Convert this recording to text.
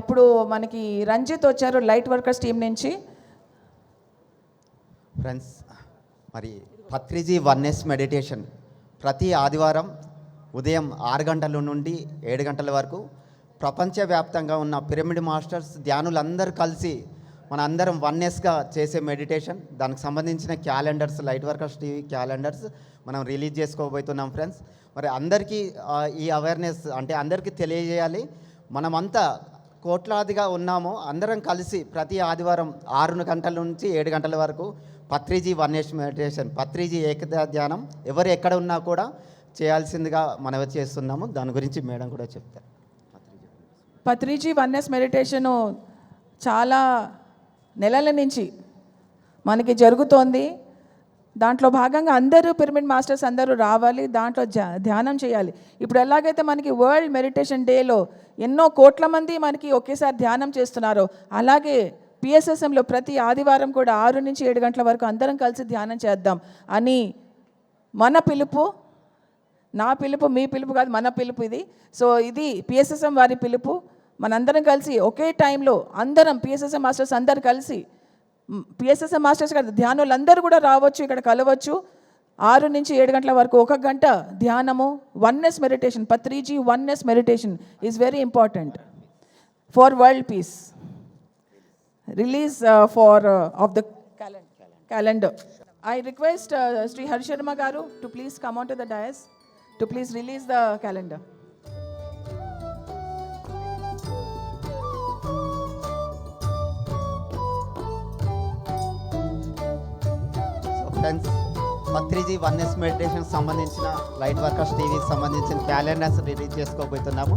ఇప్పుడు మనకి రంజిత్ వచ్చారు లైట్ వర్కర్స్ టీం నుంచి. ఫ్రెండ్స్ మరి పత్రిజీ వన్నెస్ మెడిటేషన్. ప్రతి ఆదివారం ఉదయం ఆరు గంటల నుండి ఏడు గంటల వరకు ప్రపంచవ్యాప్తంగా ఉన్న పిరమిడ్ మాస్టర్స్ ధ్యానులందరూ కలిసి మన అందరం వన్నెస్గా చేసే మెడిటేషన్. దానికి సంబంధించిన calendars light workers TV calendars మనం రిలీజ్ చేసుకోబోతున్నాం ఫ్రెండ్స్ మరి అందరికీ ఈ అవేర్నెస్ అంటే అందరికీ తెలియజేయాలి. మనమంతా కోట్లాదిగా ఉన్నామో. అందరం కలిసి ప్రతి ఆదివారం ఆరు గంటల నుంచి ఏడు గంటల వరకు పత్రిజీ వన్నేష్ మెడిటేషన్ పత్రిజీ ఏకతా ధ్యానం ఎవరు ఎక్కడ ఉన్నా కూడా చేయాల్సిందిగా మనవి చేస్తున్నాము. దాని గురించి మేడం కూడా చెప్తారు. పత్రిజీ వన్నెస్ మెడిటేషను చాలా నెలల నుంచి మనకి జరుగుతోంది. దాంట్లో భాగంగా అందరూ పిరమిడ్ మాస్టర్స్ అందరూ రావాలి దాంట్లో ధ్యానం చేయాలి. ఇప్పుడు ఎలాగైతే మనకి వరల్డ్ మెడిటేషన్ డేలో ఎన్నో కోట్ల మంది మనకి ఒకేసారి ధ్యానం చేస్తున్నారో అలాగే పిఎస్ఎస్ఎంలో ప్రతి ఆదివారం కూడా ఆరు నుంచి ఏడు గంటల వరకు అందరం కలిసి ధ్యానం చేద్దాం. అని మన పిలుపు నా పిలుపు మీ పిలుపు కాదు మన పిలుపు ఇది. సో ఇది పిఎస్ఎస్ఎం వారి పిలుపు. మనందరం కలిసి ఒకే టైంలో అందరం పిఎస్ఎస్ఎం మాస్టర్స్ అందరు కలిసి పిఎస్ఎస్ఎం మాస్టర్స్ గారు ధ్యానులు అందరూ కూడా రావచ్చు ఇక్కడ కలవచ్చు. ఆరు నుంచి ఏడు గంటల వరకు ఒక గంట ధ్యానము oneness meditation Patriji oneness meditation is very important for world peace release for of the calendar I request Shri Harisharma garu to please please come the the to please release the calendar calendar. Patriji oneness meditation సంబంధించిన light workers టీవీకి సంబంధించిన calendars release చేసుకోబోతున్నాము